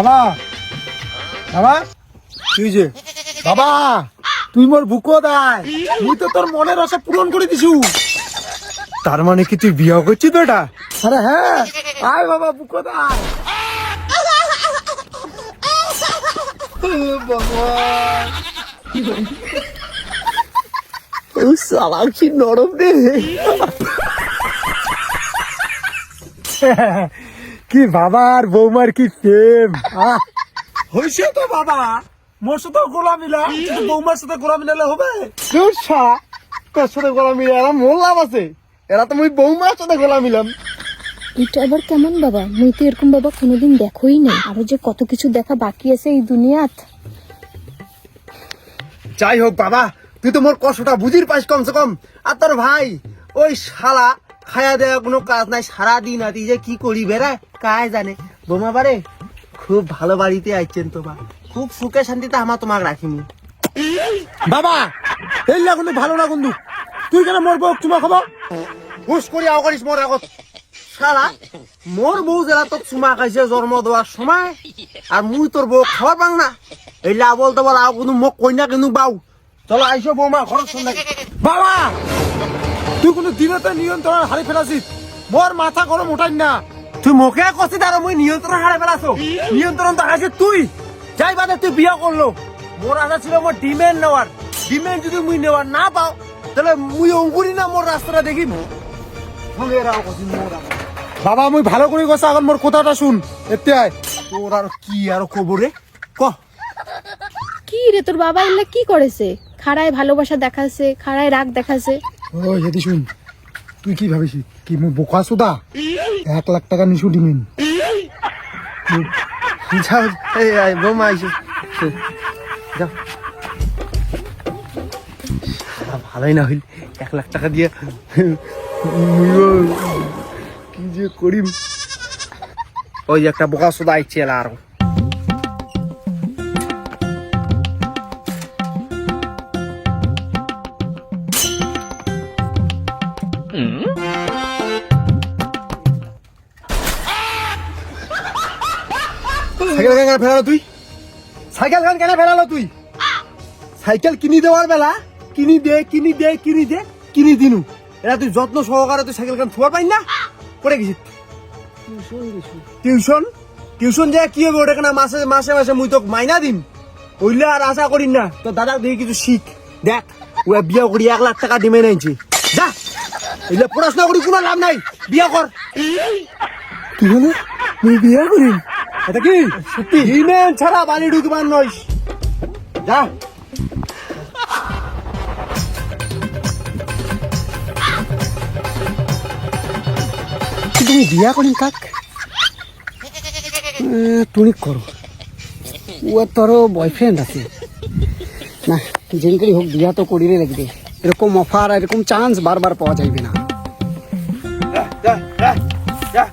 বাবা। বাবা তুই যে, বাবা, তুই মোর বুকো দায় মুই তো তোর মনের আশা পূরণ করে দিছু। তার মানে কি তুই বিয়ে করছিস এটা আরে হ্যাঁ আয় বাবা বুকো দায় নরম রে কি বাবা আর বৌমার কি প্রেম! হইছে তো বাবা। মোর সাথে গোলা মিলা বৌমার সাথে গোলা মিলালে হবে? তোর সাথে গোলা মিলে এরা মোর লাভ আছে। এরা তো মুই বৌমার সাথে গোলা মিলাম এটা আবার কেমন বাবা? মুই তো এরকম বাবা কোনোদিন দেখোই নাই। আরও যে কত কিছু দেখা বাকি আছে এই দুনিয়াত। যাই হোক বাবা তুই তো মোর কষ্টটা বুঝির পাইস কমসে কম। আর তোর ভাই ওই শালা খায়া দেয়া কোনো কাজ নাই সারা দিন আতি যে কি করি বেড়ায় কায় জানে? বোমা বারে খুব ভালো বাড়িতে আইছেন তোমার খুব সুখে শান্তিতে আমার তোমাকে রাখিমু। বাবা এই না কিন্তু ভালো না কিন্তু তুই কেন মোর বউ চুমা খাব হুস করি আও করিস মোর আগত। শালা মোর বউ জেলা তোর চুমা খাইছে জন্ম দেওয়ার সময়। আর মুই তোর বউ খাবার পাং না। এই লাবল তো বল আও কোনো মোক কইনা কিন্তু বাউ। চলো আইসো বৌমা ঘর সন্ধ্যা বাবা! তুই কোনো দিনতে নিয়ন্ত্রণ হারিয়ে ফেলাছিস। মোর মাথা গরম উঠাই না। তুই মোকে কষি তার মুই নিয়ন্ত্রণ হারে ফেলাছো নিয়ন্ত্রণ দেখাইছে তুই। যাই বাদে তুই বিয়া করল মোর আশা ছিল মোর ডিমেন্ড নেওয়ার ডিমেন্ড যদি মুই নেওয়ার না পাও তাহলে মুই অঙ্কুরি না মোর রাস্তাটা মোর বাবা মুই ভালো করে গেছে এখন মোর কথাটা শুন। এতে আয় তোর আর কি আর খবরে ক। কি রে তোর বাবা এগুলা কি করেছে খাড়ায় ভালোবাসা দেখাছে খাড়ায় রাগ দেখাছে ও যদি শুন তুই কি ভাবিস? কি মু বোকা সুদা? এক লাখ টাকা নিছু দিমিন যাও এই বৌমা আইসো যাও ভালোই না হইল, এক লাখ টাকা দিয়ে। কি যে করিম। ওই একটা বোকা সুদা আইছে আরও। সাইকেল কেন ফেরালো তুই? সাইকেল কেন কেন ফেরালো তুই? সাইকেল কিনি দেওয়ার বেলা কিনি দে কিনি দে কিনি দে কিনি দিনু। এরা তুই যত্ন সহকারে তুই সাইকেল কেন থুয়ার পাই না? পড়ে গেছিস? Tuition tuition? যে কি হবে? ওটা কেন মাসে মাসে মাসে মুই তোকে মাইনা দিম। ওইলে আর আশা করি না। তোর দাদা দেখি কিছু শিখ। দেখ ও বিয়া করি এক লাখ টাকা ডিমে নেছি যা। এগুলো পড়াশোনা করি কোনো লাভ নাই। বিয়া কর। বলে মুই বিয়ে করিম? এটা কি? সত্যি? ডিমেন ছাড়া বাড়ি ঢুকবার নইস যা। তুমি বিয়া করিম কাক? তুমি করো। ও তোর বয়ফ্রেন্ড আছে। না যেনকেই হোক বিয়া তো করিলে লাগবে। এরকম অফার এরকম চান্স বারবার পাওয়া যাইবে না। যা যা যা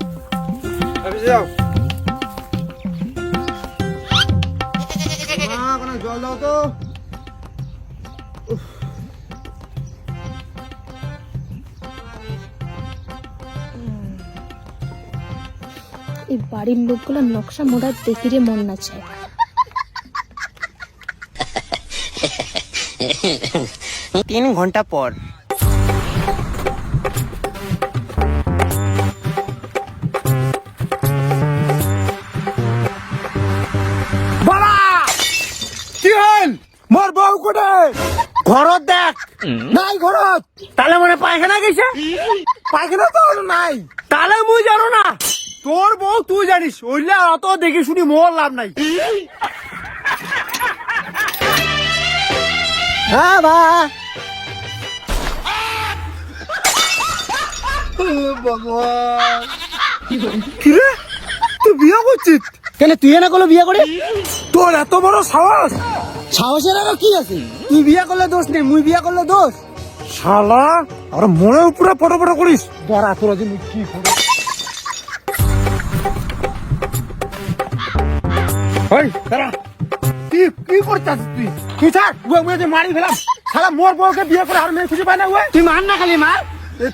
এই বাড়ির লোকগুলো নকশা মোড়া দেখিরে মন না চায়। তিন ঘণ্টা পর। বাবা! কি হল? মোর বউ কোটে ঘরত দেখ। নাই ঘরত। তাহলে মনে পায়খানা গেছে? পায়খানা তো নাই। তাহলে মুই জানো না। তোর বউ তুই জানিস ওইলে অত দেখে শুনি মোর লাভ নাই। হ্যাঁ বা। কিরে তুই বিয়ে করছিস? কেন তুই না করল বিয়া করে তোর এত বড় সাহস? সাহসের আরও কি আছে? তুই বিয়া করলে দোষ নেই মুই বিয়া করলে দোষ। শালা আর মনে উপরে পটো পটো করিস? দাঁড়া তোরা যে কি ওই দাঁড়া। কি কি করতাস তুই? তুই থাক ওই মুই যে মারি ফেলাম। শালা মোর বউকে বিয়ে করে আর মেয়ে খুঁজে পায় না ওই তুই মার না খালি মার।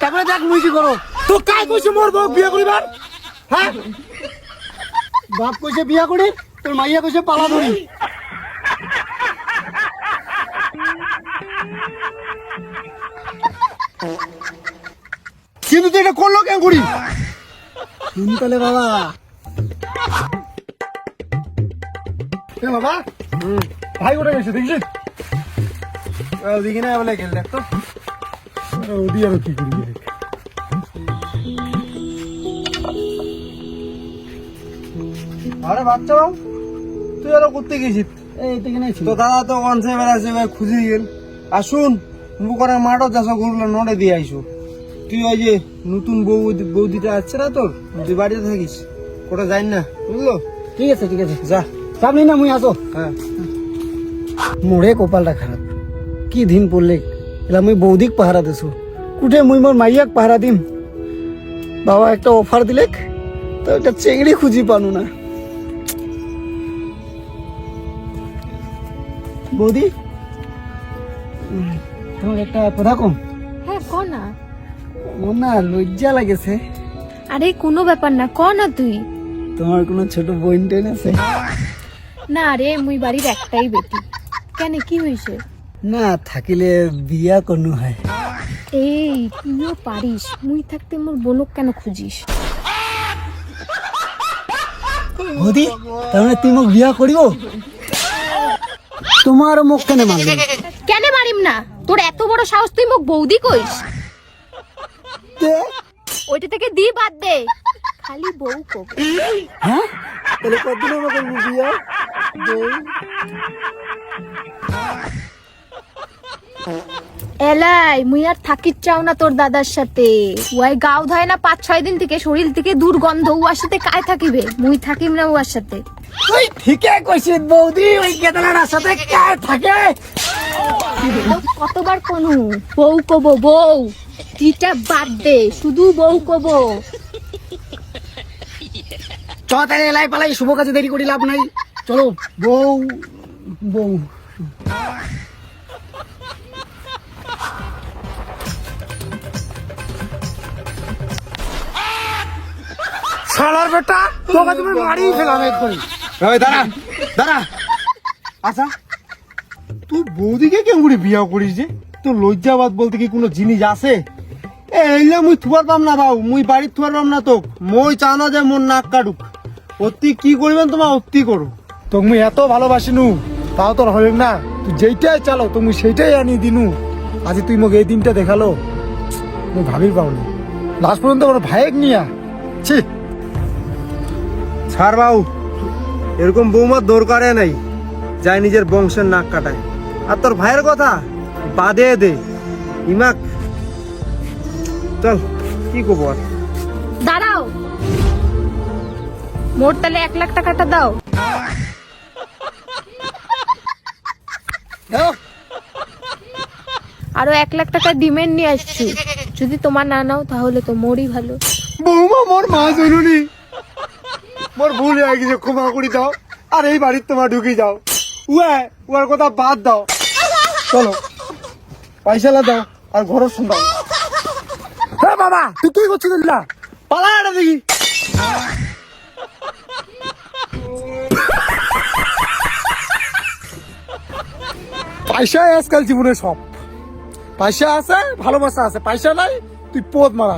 তারপরে দেখ মুই কি করো। তো কাই কইছে মোর বউ বিয়ে করিবার? হ্যাঁ? বাপ কইছে বিয়া করি তোর মাইয়া কইছে পালা ধরি। কিন্তু তুই এটা করল কেন করি শুন বাবা। এ বাবা। ভাই কোথায় গেছে? দেখছিস ওদিকে না বলে গেল দেখ তো। ওদি আরও কি আরে বাচ্চা বাবু তুই আরও করতে গেছিস? তো দাদা তো ভাই খুঁজে গেল। আসুন বুকারের মাঠও চাষ গরুগুলো নড়ে দিয়ে আইসো। তুই ওই যে নতুন বউ বৌদিটা আসছে না তোর? তুই বাড়িতে থাকিস? কোটা যাই না? বুঝলো? ঠিক আছে ঠিক আছে। যা। চাপ নি মুই আসো। হ্যাঁ। মোড়ে কপালটা খারাপ কি দিন পড়লে এলা মুই বৌদিক পাহারা দিছো। কুটে মুই মোর মাইয়াক পাহারা দিম। বাবা একটা অফার দিলেক তো একটা চেংড়ি খুঁজি পানু না। বৌদি তোমার একটা কথা কম। হ্যাঁ ক না। আমার না লজ্জা লাগেছে। আরে কোনো ব্যাপার না ক না তুই? তোমার কোনো ছোট বোন টোন আছে? না রে মুই বাড়ির একটাই বেটি। কেন কি হয়েছে না থাকিলে বিয়া কোনো হয়। এই তুইও পারিস। মুই থাকতে মোর বোনক কেন খুঁজিস? বৌদি মানে তুই মোক বিয়া করিব? তোমার মুখ কেন কেন মারিম না? তোর এত বড় সাহস তুই মোক বৌদি কইস? ওইটা থেকে দি বাদ দে। খালি বউ কোক হ্যাঁ? তাহলে কতদিন আমাকে বিয়া? এলাই মুই আর থাকির চাও না তোর দাদার সাথে। ওই গাও ধয় না পাঁচ ছয় দিন থেকে শরীর থেকে দুর্গন্ধ উয়ার সাথে কায় থাকিবে? মুই থাকিম না উয়ার সাথে। তুই ঠিকই কইছিস বৌদি ওই কেতালার সাথে কার থাকে? কতবার কোন? বউ কব বউ। তিটা বাদ দে শুধু বউ কব। চ তাহলে এলাই পালাই শুভ কাজে দেরি করি লাভ নাই। চলো বউ বউ। শালার বেটা তোকে তুমি মারি ফেলাম একবারে ওই দাঁড়া দাঁড়া। আচ্ছা তুই বৌদিকে কেন করে বিয়া করিস যে? তোর লজ্জাবাদ বলতে কি কোনো জিনিস আছে? এ এইলে মুই থুয়ার পাম না বাবু মুই বাড়ির থুয়ার পাম না তোক। মই চাও না যে মোর নাক কাটুক। অতি কি করবেন তোমার অতি করো তোকে মুই এত ভালোবাসি নু তাও তোর হবে না। তুই যেইটাই চালো তুমি সেইটাই আনি দিনু। আজ তুই মোক এই দিনটা দেখাল মুই ভাবির পাওনি লাস্ট পর্যন্ত আমার ভাইক নিয়া। ছি। ছাড় বাবু এরকম বৌমার দরকারে নাই যাই নিজের বংশের নাক কাটায়। আর তোর ভাইয়ের কথা বাদে দে ইমাক। চল কি করব আর দাঁড়াও। মোট তাহলে এক লাখ টাকাটা দাও। আরও এক লাখ টাকা ডিমেন্ড নিয়ে আসছি। যদি তোমার না নাও, তাহলে তো মোরই ভালো। বৌমা, মোর মা জরুরি। মোর ভুল হয়ে গেছে, ক্ষমা করে দাও। আর এই বাড়ির তোমার ঢুকে যাও। উয়া, উয়ার কথা বাদ দাও। চলো। পয়সালা দাও, আর ঘর হ্যাঁ বাবা, তুই কি করছিস দিল্লা পালা দেখি। পয়সা আজকাল জীবনে সব। পয়সা আছে ভালোবাসা আছে। পয়সা নাই তুই পদ মারা।